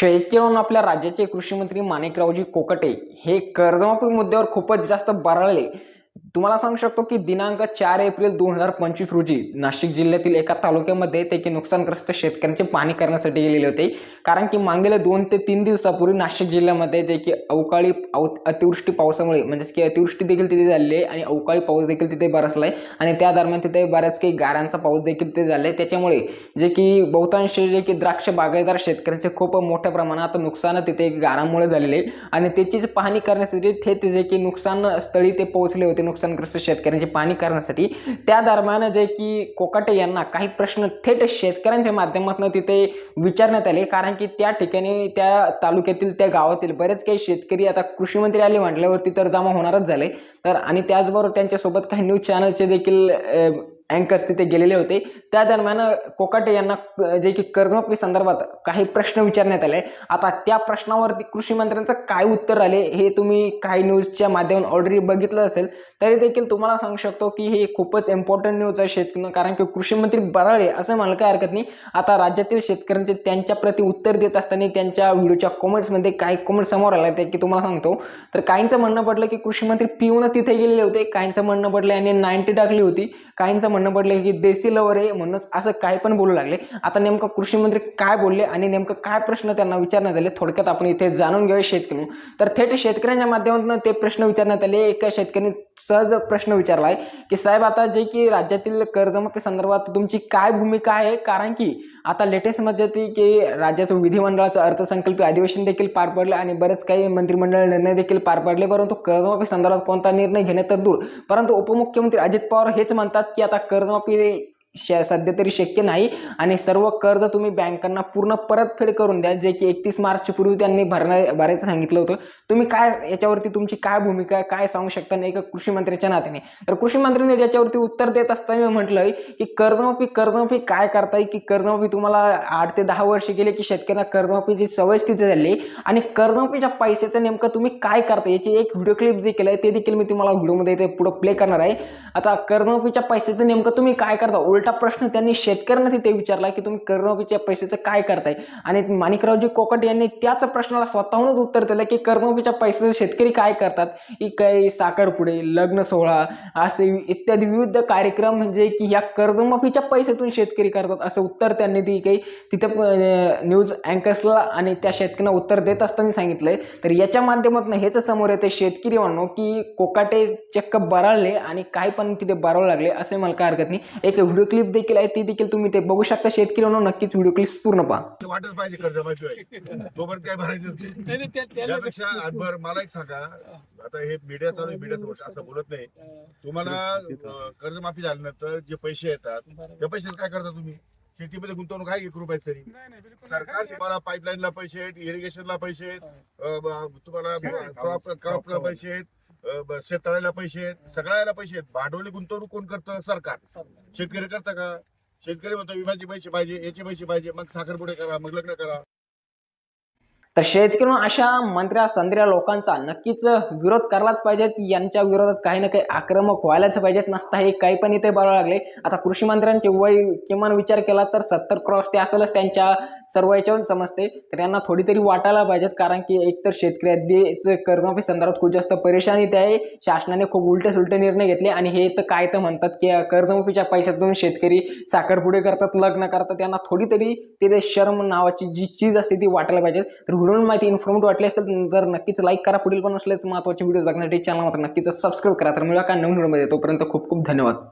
शेतकऱ्यांना आपल्या राज्याचे कृषी मंत्री माणिकरावजी कोकटे हे कर्जमाफी मुद्द्यावर खूपच जास्त बरळले. तुम्हाला सांगू शकतो की दिनांक चार एप्रिल दोन हजार पंचवीस रोजी नाशिक जिल्ह्यातील एका तालुक्यामध्ये ते की नुकसानग्रस्त शेतकऱ्यांचे पाहणी करण्यासाठी गेलेले होते. कारण की मागील दोन ते तीन दिवसापूर्वी नाशिक जिल्ह्यामध्ये ते की अवकाळी अतिवृष्टी पावसामुळे म्हणजेच की अतिवृष्टी देखील तिथे झालेली आहे आणि अवकाळी पाऊस देखील तिथे बरसला आहे आणि त्या दरम्यान तिथे बऱ्याच काही गाऱ्यांचा पाऊस देखील तिथे झाला आहे त्याच्यामुळे जे की बहुतांश जे की द्राक्ष बागायतदार शेतकऱ्यांचे खूप मोठ्या प्रमाणात नुकसान तिथे गारांमुळे झालेले आहे. आणि त्याचीच पाहणी करण्यासाठी थेट जे की नुकसान स्थळी ते पोहोचले होते. नुकसान नुकसानग्रस्त शेतकऱ्यांची पाहणी करण्यासाठी. त्या दरम्यान जे की कोकाटे यांना काही प्रश्न थेट शेतकऱ्यांच्या माध्यमातून तिथे विचारण्यात आले. कारण की त्या ठिकाणी त्या तालुक्यातील त्या गावातील बरेच काही शेतकरी आता कृषी मंत्री आले म्हटल्यावरती तर जमा होणारच झाले. तर आणि त्याचबरोबर त्यांच्यासोबत काही न्यूज चॅनलचे देखील अँकर्स तिथे गेलेले होते. त्या दरम्यान कोकाटे यांना जे की कर्जमाफी संदर्भात काही प्रश्न विचारण्यात आले. आता त्या प्रश्नावरती कृषी मंत्र्यांचं काय उत्तर आले हे तुम्ही काही न्यूजच्या माध्यमातून ऑलरेडी बघितलं असेल तरी देखील तुम्हाला सांगू शकतो की हे खूपच इम्पॉर्टंट न्यूज आहे शेतकऱ्यांना कारण की कृषी मंत्री बराळे असं म्हणायला काय हरकत नाही. आता राज्यातील शेतकऱ्यांचे त्यांच्या प्रति उत्तर देत असताना त्यांच्या व्हिडिओच्या कॉमेंट्समध्ये काही कॉमेंट समोर आले ते की तुम्हाला सांगतो. तर काहींचं म्हणणं पडलं की कृषी मंत्री पिऊन तिथे गेलेले होते काहींचं म्हणणं पडलं यांनी नाईन्टी टाकली होती काहींचं म्हणणं पडलं की देसी लवर आहे म्हणूनच असं काय पण बोलू लागले. आता नेमकं कृषी मंत्री काय बोलले आणि नेमकं काय प्रश्न त्यांना विचारण्यात आले थोडक्यात आपण इथे जाणून घेऊया शेतकरी. तर थेट शेतकऱ्यांच्या माध्यमातून ते प्रश्न विचारण्यात आले. एका शेतकऱ्यांनी सहज प्रश्न विचारला आहे की साहेब आता जे की राज्यातील कर्जमाफी संदर्भात तुमची काय भूमिका आहे? कारण की आता लेटेस्टमध्ये ती की राज्याचं विधिमंडळाचं अर्थसंकल्पीय अधिवेशन देखील पार पडलं आणि बरेच काही मंत्रिमंडळ निर्णय देखील पार पडले. परंतु कर्जमाफी संदर्भात कोणता निर्णय घेणे तर दूर. परंतु उपमुख्यमंत्री अजित पवार हेच म्हणतात की आता कर्जमाफी श सध्या तरी शक्य नाही. आणि सर्व कर्ज तुम्ही बँकांना पूर्ण परतफेड करून द्या जे की एकतीस मार्च पूर्वी त्यांनी भरण्या भरायचं सांगितलं होतं. तुम्ही काय याच्यावरती तुमची काय भूमिका आहे काय सांगू शकता नाही का कृषी मंत्र्याच्या नात्याने? तर कृषी मंत्र्यांनी त्याच्यावरती उत्तर देत असताना मी म्हटलं की कर्जमाफी कर्जमाफी काय करताय की कर्जमाफी तुम्हाला आठ ते दहा वर्ष गेले की शेतकऱ्यांना कर्जमाफीची सवय स्थिती झाली. आणि कर्जमाफीच्या पैशाचं नेमकं तुम्ही काय करता याची एक व्हिडिओ क्लिप देखील आहे ते देखील मी तुम्हाला व्हिडिओमध्ये इथे पुढं प्ले करणार आहे. आता कर्जमाफीच्या पैशाचं नेमकं तुम्ही काय करता? उलटा प्रश्न त्यांनी शेतकऱ्यांना तिथे विचारला की तुम्ही कर्जमाफीच्या पैशाचं काय करताय? आणि माणिकरावजी कोकट यांनी त्याच प्रश्नाला स्वतःहूनच उत्तर दिलं की कर्जमाफीच्या पैशाचं शेतकरी काय करतात? की काही साखरपुडे लग्न सोहळा असे इत्यादी विविध कार्यक्रम म्हणजे की या कर्जमाफीच्या पैशातून शेतकरी करतात असं उत्तर त्यांनी ती काही तिथं न्यूज अँकर्सला आणि त्या शेतकऱ्यांना उत्तर देत असताना सांगितलंय. तर याच्या माध्यमातून हेच समोर येते शेतकरी म्हणणं की कोकाटे चक्क बराळले आणि काही पण तिथे बरावं लागले असे मला काय हरकत नाही. एक व्हिडिओ क्लिप देखील आहे ती देखील तुम्ही ते बघू शकता. शेतकरी म्हणून नक्कीच व्हिडिओ क्लिप पूर्ण पहा. वाटच पाहिजे कर्जमाफी तोपर्यंत काय भरायचं त्यापेक्षा आठभर मला एक सांगा. आता हे मीडिया चालू मीडिया असं बोलत नाही. तुम्हाला कर्जमाफी झाल्यानंतर जे पैसे येतात त्या पैसे काय करता तुम्ही? शेतीमध्ये गुंतवणूक आहे एक रुपये तरी. सरकार तुम्हाला पाईपलाईनला पैसे आहेत इरिगेशनला पैसे आहेत तुम्हाला क्रॉप क्रॉपला पैसे आहेत. शेततळ्याला पैसे आहेत सगळ्याला पैसे आहेत. भांडवली गुंतवणूक कोण करतं? सरकार. शेतकरी करतं का? शेतकरी म्हणतो विम्याचे पैसे पाहिजे याचे पैसे पाहिजे. मग साखरपुडे करा मग लग्न करा. तर शेतकरी अशा मंत्र्या संत्र्या लोकांचा नक्कीच विरोध करायलाच पाहिजेत. यांच्या विरोधात काही ना काही आक्रमक व्हायलाच पाहिजेत. नसता हे काही पण इथे बरोबर लागले. आता कृषी मंत्र्यांचे वय किमान विचार केला तर सत्तर क्रॉस ते असेलच त्यांच्या सर्व याच्यावर समजते. तर यांना थोडी तरी वाटायला पाहिजेत कारण की एकतर शेतकरी कर्जमाफी संदर्भात खूप जास्त परेशानी ते आहे. शासनाने खूप उलटे सुलटे निर्णय घेतले आणि हे तर काय तर म्हणतात की कर्जमाफीच्या पैशातून शेतकरी साखरपुडे करतात लग्न करतात. त्यांना थोडी तरी तिथे शर्म नावाची जी चीज असते ती वाटायला पाहिजेत. तर व्हिडिओ माहिती इन्फॉर्मेटिव्ह वाटली असेल तर नक्कीच लाईक करा. पुढील पण असलेच महत्त्वाचे व्हिडिओ बघण्यासाठी चॅनल मात्र नक्कीच सबस्क्राईब करा. तर मिळा का नवीन व्हिडिओमध्ये तोपर्यंत खूप खूप धन्यवाद.